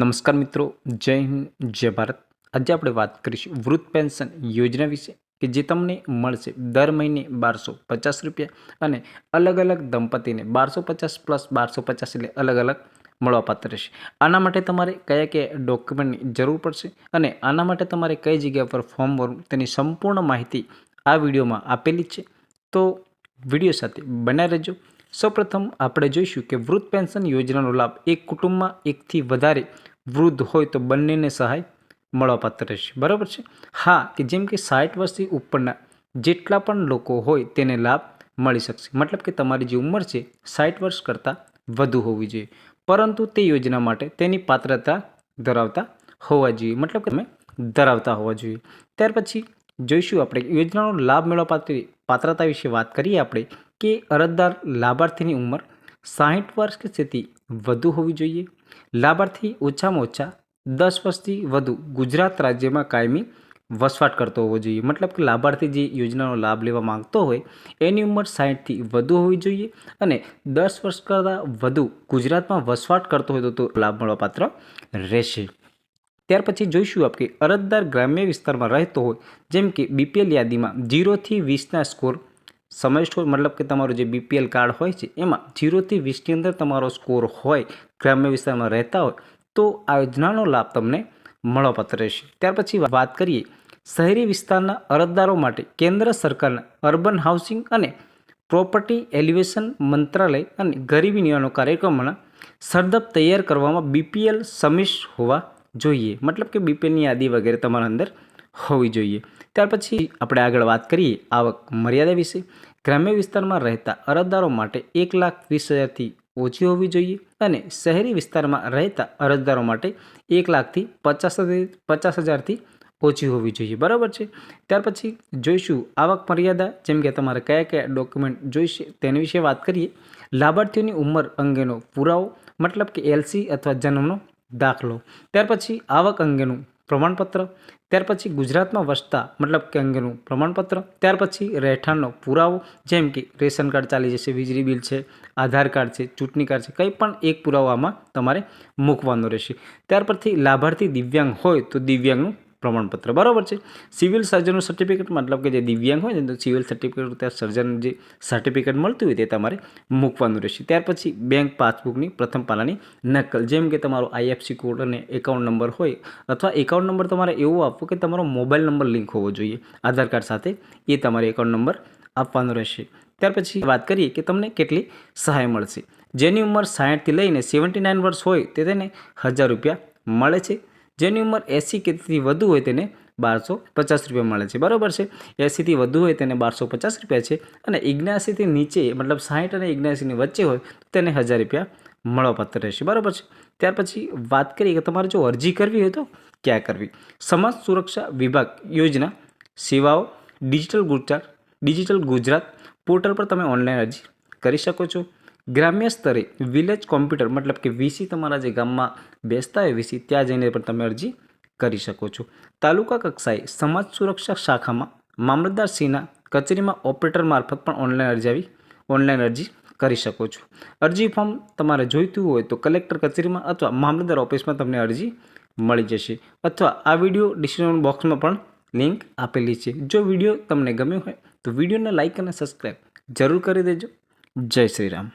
નમસ્કાર મિત્રો, જય હિન્દ, જય ભારત. આજે આપણે વાત કરીશું વૃદ્ધ પેન્શન યોજના વિશે કે જે તમને મળશે દર મહિને બારસો પચાસ રૂપિયા અને અલગ અલગ દંપતીને બારસો પચાસ પ્લસ બારસો પચાસ એટલે અલગ અલગ મળવાપાત્ર રહેશે. આના માટે તમારે કયા કયા ડોક્યુમેન્ટની જરૂર પડશે અને આના માટે તમારે કઈ જગ્યા પર ફોર્મ ભરવું તેની સંપૂર્ણ માહિતી આ વિડીયોમાં આપેલી છે. તો વીડિયો સાથે બનાવી રહેજો. સૌપ્રથમ આપણે જોઈશું કે વૃદ્ધ પેન્શન યોજનાનો લાભ એક કુટુંબમાં એકથી વધારે વૃદ્ધ હોય તો બંનેને સહાય મળવાપાત્ર રહેશે. બરાબર છે? હા, કે જેમ કે સાઠ વર્ષથી ઉપરના જેટલા પણ લોકો હોય તેને લાભ મળી શકશે. મતલબ કે તમારી જે ઉંમર છે, સાઠ વર્ષ કરતાં વધુ હોવી જોઈએ. પરંતુ તે યોજના માટે તેની પાત્રતા ધરાવતા હોવા જોઈએ. મતલબ કે તમે ધરાવતા હોવા જોઈએ. ત્યાર પછી જોઈશું આપણે યોજનાનો લાભ મેળવવા પાત્ર પાત્રતા વિશે વાત કરીએ આપણે. કે અરજદાર લાભાર્થીની ઉંમર સાહીઠ વર્ષ કે તેથી વધુ હોવી જોઈએ. લાભાર્થી ઓછામાં ઓછા દસ વર્ષથી વધુ ગુજરાત રાજ્યમાં કાયમી વસવાટ કરતો હોવો જોઈએ. મતલબ કે લાભાર્થી જે યોજનાનો લાભ લેવા માંગતો હોય, એની ઉંમર સાહીઠથી વધુ હોવી જોઈએ અને દસ વર્ષ કરતાં વધુ ગુજરાતમાં વસવાટ કરતો હોય તો લાભ મળવાપાત્ર રહેશે. ત્યાર પછી જોઈશું આપ કે અરજદાર ગ્રામ્ય વિસ્તારમાં રહેતો હોય, જેમ કે બીપીએલ યાદીમાં જીરોથી વીસના સ્કોર સમાવિષ્ટ હોય, મતલબ કે તમારું જે બીપીએલ કાર્ડ હોય છે, એમાં જીરોથી વીસની અંદર તમારો સ્કોર હોય, ગ્રામ્ય વિસ્તારમાં રહેતા હોય, તો આ યોજનાનો લાભ તમને મળવાપાત્ર રહેશે. ત્યાર પછી વાત કરીએ શહેરી વિસ્તારના અરજદારો માટે કેન્દ્ર સરકારના અર્બન હાઉસિંગ અને પ્રોપર્ટી એલિવેશન મંત્રાલય અને ગરીબી નિવારણનો કાર્યક્રમના સરદપ તૈયાર કરવામાં બીપીએલ સમિષ્ટ હોવા જોઈએ. મતલબ કે બીપીએલની યાદી વગેરે તમારા અંદર હોવી જોઈએ. ત્યાર પછી આપણે આગળ વાત કરીએ આવક મર્યાદા વિશે. ગ્રામ્ય વિસ્તારમાં રહેતા અરજદારો માટે એક લાખ વીસ હજારથી ઓછી હોવી જોઈએ અને શહેરી વિસ્તારમાં રહેતા અરજદારો માટે એક લાખથી પચાસ પચાસ હજારથી ઓછી હોવી જોઈએ. બરાબર છે? ત્યાર પછી જોઈશું આવક મર્યાદા, જેમ કે તમારે કયા કયા ડોક્યુમેન્ટ જોઈશે તેની વિશે વાત કરીએ. લાભાર્થીઓની ઉંમર અંગેનો પુરાવો, મતલબ કે એલસી અથવા જન્મનો દાખલો. ત્યાર પછી આવક અંગેનું પ્રમાણપત્ર, ત્યાર પછી ગુજરાતમાં વસતા, મતલબ કે અંગેનું પ્રમાણપત્ર, ત્યાર પછી રહેઠાણનો પુરાવો, જેમ કે રેશન કાર્ડ ચાલી જશે, વીજળી બિલ છે, આધાર કાર્ડ છે, ચૂંટણી કાર્ડ છે, કંઈ પણ એક પુરાવામાં તમારે મૂકવાનો રહેશે. ત્યાર પરથી લાભાર્થી દિવ્યાંગ હોય તો દિવ્યાંગનું પ્રમાણપત્ર. બરાબર છે? સિવિલ સર્જનનું સર્ટિફિકેટ મતલબ કે જે દિવ્યાંગ હોય ને, તો સિવિલ સર્ટિફિકેટ ત્યાં સર્જન જે સર્ટિફિકેટ મળતું હોય તે તમારે મૂકવાનું રહેશે. ત્યાર પછી બેંક પાસબુકની પ્રથમ પાનાની નકલ. જેમ કે તમારો આઈએફસી કોડ અને એકાઉન્ટ નંબર હોય, અથવા એકાઉન્ટ નંબર તમારે એવો આપવો કે તમારો મોબાઈલ નંબર લિંક હોવો જોઈએ. આધાર કાર્ડ સાથે એ તમારે એકાઉન્ટ નંબર આપવાનો રહેશે. ત્યાર પછી વાત કરીએ કે તમને કેટલી સહાય મળશે. જેની ઉંમર સાઠથી લઈને સેવન્ટી નાઇન વર્ષ હોય તે તેને હજાર રૂપિયા મળે છે. જેની ઉંમર એંસી તેથી વધુ હોય તેને બારસો પચાસ રૂપિયા મળે છે. બરાબર છે? એંસીથી વધુ હોય તેને બારસો પચાસ રૂપિયા છે અને ઇગ્નાસીથી નીચે, મતલબ સાહીઠ અને ઇગ્નાસીની વચ્ચે હોય તો તેને હજાર રૂપિયા મળવાપાત્ર રહેશે. બરાબર છે? ત્યાર પછી વાત કરીએ કે તમારે જો અરજી કરવી હોય તો ક્યાં કરવી? સમાજ સુરક્ષા વિભાગ યોજના, સેવાઓ, digital Gujarat digital Gujarat portal પર તમે ઓનલાઈન અરજી કરી શકો છો. ગ્રામ્ય સ્તરે વિલેજ કોમ્પ્યુટર મતલબ કે વીસી તમારા જે ગામમાં બેસતા હોય વીસી ત્યાં જઈને પણ તમે અરજી કરી શકો છો. તાલુકા કક્ષાએ સમાજ સુરક્ષા શાખામાં મામલતદાર સિંહના કચેરીમાં ઓપરેટર મારફત પણ ઓનલાઈન અરજી આવી ઓનલાઈન અરજી કરી શકો છો. અરજી ફોર્મ તમારે જોઈતું હોય તો કલેક્ટર કચેરીમાં અથવા મામલતદાર ઓફિસમાં તમને અરજી મળી જશે. અથવા આ વીડિયો ડિસ્ક્રિપ્શન બોક્સમાં પણ લિંક આપેલી છે. જો વીડિયો તમને ગમ્યો હોય તો વિડીયોને લાઇક અને સબસ્ક્રાઈબ જરૂર કરી દેજો. જય શ્રી રામ.